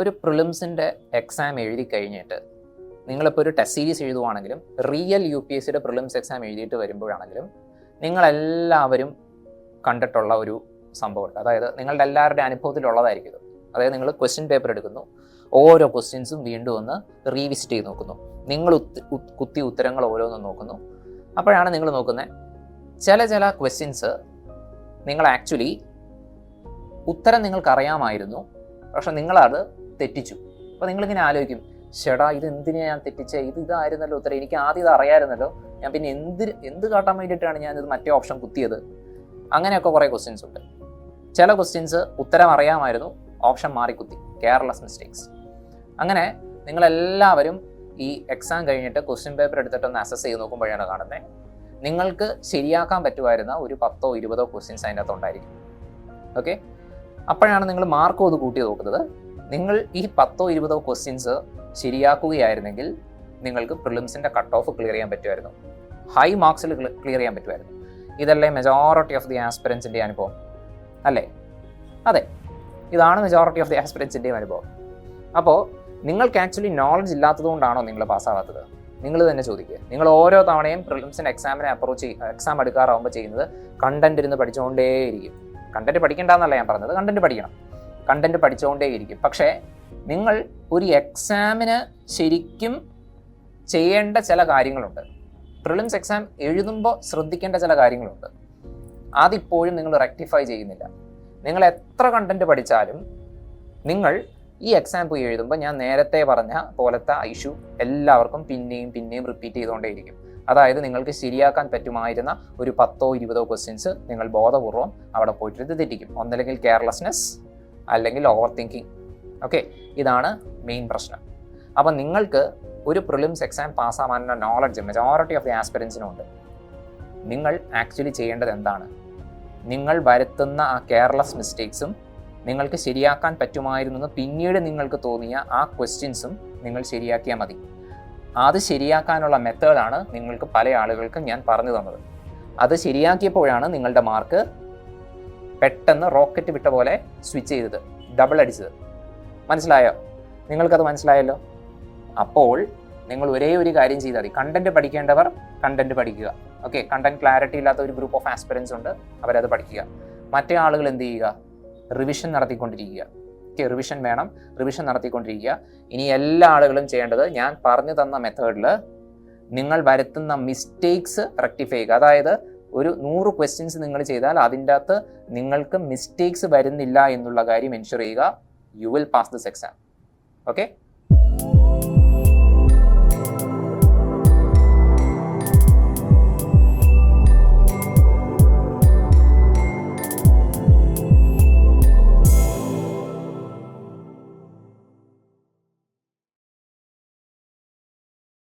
ഒരു പ്രിലിംസിന്റെ എക്സാം എഴുതി കഴിഞ്ഞിട്ട് നിങ്ങളിപ്പോൾ ഒരു ടെസ്റ്റ് സീരീസ് എഴുതുവാണെങ്കിലും റിയൽ യു പി എസ് സിയുടെ പ്രിലിംസ് എക്സാം എഴുതിയിട്ട് വരുമ്പോഴാണെങ്കിലും നിങ്ങളെല്ലാവരും കണ്ടിട്ടുള്ള ഒരു സംഭവമുണ്ട്. അതായത് നിങ്ങളുടെ എല്ലാവരുടെ അനുഭവത്തിലുള്ളതായിരിക്കും ഇത്. അതായത് നിങ്ങൾ ക്വസ്റ്റ്യൻ പേപ്പർ എടുക്കുന്നു. ഓരോ ക്വസ്റ്റ്യൻസും വീണ്ടും ഒന്ന് റീവിസിറ്റ് ചെയ്ത് നോക്കുന്നു. നിങ്ങൾ കുത്തി ഉത്തരങ്ങൾ ഓരോന്നും നോക്കുന്നു. അപ്പോഴാണ് നിങ്ങൾ നോക്കുന്നത് ചില ചില ക്വസ്റ്റ്യൻസ് നിങ്ങൾ ആക്ച്വലി ഉത്തരം നിങ്ങൾക്ക് അറിയാമായിരുന്നു പക്ഷെ നിങ്ങളത് തെറ്റിച്ചു. അപ്പോൾ നിങ്ങളിങ്ങനെ ആലോചിക്കും ചേടാ ഇത് എന്തിനാ ഞാൻ തെറ്റിച്ചേ? ഇത് ഇതായിരുന്നല്ലോ ഉത്തരം. എനിക്ക് ആദ്യം ഇത് അറിയാമായിരുന്നല്ലോ ഞാൻ പിന്നെ എന്ത് എന്ത് കാട്ടാൻ വേണ്ടിയിട്ടാണ് ഞാൻ ഇത് മറ്റേ ഓപ്ഷൻ കുത്തിയത്? അങ്ങനെയൊക്കെ കുറേ ക്വസ്റ്റ്യൻസ് ഉണ്ട്. ചില ക്വസ്റ്റ്യൻസ് ഉത്തരം അറിയാമായിരുന്നു ഓപ്ഷൻ മാറി കുത്തി കെയർലെസ് മിസ്റ്റേക്സ് അങ്ങനെ നിങ്ങളെല്ലാവരും ഈ എക്സാം കഴിഞ്ഞിട്ട് ക്വസ്റ്റ്യൻ പേപ്പർ എടുത്തിട്ട് ഒന്ന് അസസ് ചെയ്ത് നോക്കുമ്പോഴാണ് കാണുന്നത് നിങ്ങൾക്ക് ശരിയാക്കാൻ പറ്റുമായിരുന്ന ഒരു പത്തോ ഇരുപതോ ക്വസ്റ്റ്യൻസ് അതിന്റെ അകത്ത് ഉണ്ടായിരിക്കും. ഓക്കെ അപ്പോഴാണ് നിങ്ങൾ മാർക്കും അത് കൂട്ടി നോക്കുന്നത്. നിങ്ങൾ ഈ പത്തോ ഇരുപതോ ക്വസ്റ്റ്യൻസ് ശരിയാക്കുകയായിരുന്നെങ്കിൽ നിങ്ങൾക്ക് പ്രിലിംസിന്റെ കട്ട് ഓഫ് ക്ലിയർ ചെയ്യാൻ പറ്റുമായിരുന്നു. ഹൈ മാർക്സിൽ ക്ലിയർ ചെയ്യാൻ പറ്റുമായിരുന്നു. ഇതല്ലേ മെജോറിറ്റി ഓഫ് ദി ആസ്പിറൻസിന്റെ അനുഭവം. അല്ലേ? അതെ. ഇതാണ് മെജോറിറ്റി ഓഫ് ദി ആസ്പിറൻസിന്റെയും അനുഭവം. അപ്പോൾ നിങ്ങൾക്ക് ആക്ച്വലി നോളജ് ഇല്ലാത്തതുകൊണ്ടാണോ നിങ്ങൾ പാസ്സാവാത്തത് നിങ്ങൾ തന്നെ ചോദിക്കുക നിങ്ങൾ ഓരോ തവണയും പ്രിലിംസിന് എക്സാമിനെ അപ്രോച്ച് എക്സാം എടുക്കാറാവുമ്പോൾ ചെയ്യുന്നത് കണ്ടന്റ് ഇരുന്ന് പഠിച്ചുകൊണ്ടേയിരിക്കും കണ്ടന്റ് പഠിക്കേണ്ടെന്നല്ല ഞാൻ പറഞ്ഞത്. കണ്ടന്റ് പഠിക്കണം. കണ്ടന്റ് പഠിച്ചുകൊണ്ടേയിരിക്കും. പക്ഷേ നിങ്ങൾ ഒരു എക്സാമിന് ശരിക്കും ചെയ്യേണ്ട ചില കാര്യങ്ങളുണ്ട്. പ്രിലിംസ് എക്സാം എഴുതുമ്പോൾ ശ്രദ്ധിക്കേണ്ട ചില കാര്യങ്ങളുണ്ട്. അതിപ്പോഴും നിങ്ങൾ റെക്ടിഫൈ ചെയ്യുന്നില്ല. നിങ്ങൾ എത്ര കണ്ടന്റ് പഠിച്ചാലും നിങ്ങൾ ഈ എക്സാം പോയി എഴുതുമ്പോൾ ഞാൻ നേരത്തെ പറഞ്ഞ പോലത്തെ ഇഷ്യൂ എല്ലാവർക്കും പിന്നെയും പിന്നെയും റിപ്പീറ്റ് ചെയ്തുകൊണ്ടേയിരിക്കും. അതായത് നിങ്ങൾക്ക് ശരിയാക്കാൻ പറ്റുമായിരുന്ന ഒരു പത്തോ ഇരുപതോ ക്വസ്റ്റ്യൻസ് നിങ്ങൾ ബോധപൂർവം അവിടെ പോയിട്ട് തെറ്റിക്കും. ഒന്നല്ലെങ്കിൽ കെയർലെസ്നെസ് അല്ലെങ്കിൽ ഓവർ തിങ്കിങ് ഓക്കെ ഇതാണ് മെയിൻ പ്രശ്നം. അപ്പം നിങ്ങൾക്ക് ഒരു പ്രിലിംസ് എക്സാം പാസ്സാവാനുള്ള നോളജ് മെജോറിറ്റി ഓഫ് ദി ആസ്പിറൻസിനും ഉണ്ട്. നിങ്ങൾ ആക്ച്വലി ചെയ്യേണ്ടത് എന്താണ്? നിങ്ങൾ വരുത്തുന്ന ആ കെയർലെസ് മിസ്റ്റേക്സും നിങ്ങൾക്ക് ശരിയാക്കാൻ പറ്റുമായിരുന്നെന്ന് പിന്നീട് നിങ്ങൾക്ക് തോന്നിയ ആ ക്വസ്റ്റ്യൻസും നിങ്ങൾ ശരിയാക്കിയാൽ മതി. അത് ശരിയാക്കാനുള്ള മെത്തേഡാണ് നിങ്ങൾക്ക് പല ആളുകൾക്കും ഞാൻ പറഞ്ഞു തന്നത്. അത് ശരിയാക്കിയപ്പോഴാണ് നിങ്ങളുടെ മാർക്ക് പെട്ടെന്ന് റോക്കറ്റ് വിട്ട പോലെ സ്വിച്ച് ചെയ്തത് ഡബിൾ അടിച്ചത്. മനസ്സിലായോ? നിങ്ങൾക്കത് മനസ്സിലായല്ലോ? അപ്പോൾ നിങ്ങൾ ഒരേ ഒരു കാര്യം ചെയ്താൽ മതി. കണ്ടന്റ് പഠിക്കേണ്ടവർ കണ്ടന്റ് പഠിക്കുക. ഓക്കെ കണ്ടന്റ് ക്ലാരിറ്റി ഇല്ലാത്ത ഒരു ഗ്രൂപ്പ് ഓഫ് ആസ്പിറൻസ് ഉണ്ട് അവരത് പഠിക്കുക. മറ്റേ ആളുകൾ എന്ത് ചെയ്യുക? റിവിഷൻ നടത്തിക്കൊണ്ടിരിക്കുക. ഓക്കെ റിവിഷൻ വേണം. റിവിഷൻ നടത്തിക്കൊണ്ടിരിക്കുക. ഇനി എല്ലാ ആളുകളും ചെയ്യേണ്ടത് ഞാൻ പറഞ്ഞു തന്ന മെത്തേഡിൽ നിങ്ങൾ വരുത്തുന്ന മിസ്റ്റേക്സ് റെക്ടിഫൈ ചെയ്യുക. അതായത് ഒരു നൂറ് ക്വസ്റ്റ്യൻസ് നിങ്ങൾ ചെയ്താൽ അതിന്റെ അകത്ത് നിങ്ങൾക്ക് മിസ്റ്റേക്സ് വരുന്നില്ല എന്നുള്ള കാര്യം എൻഷുർ ചെയ്യുക. You will pass this exam okay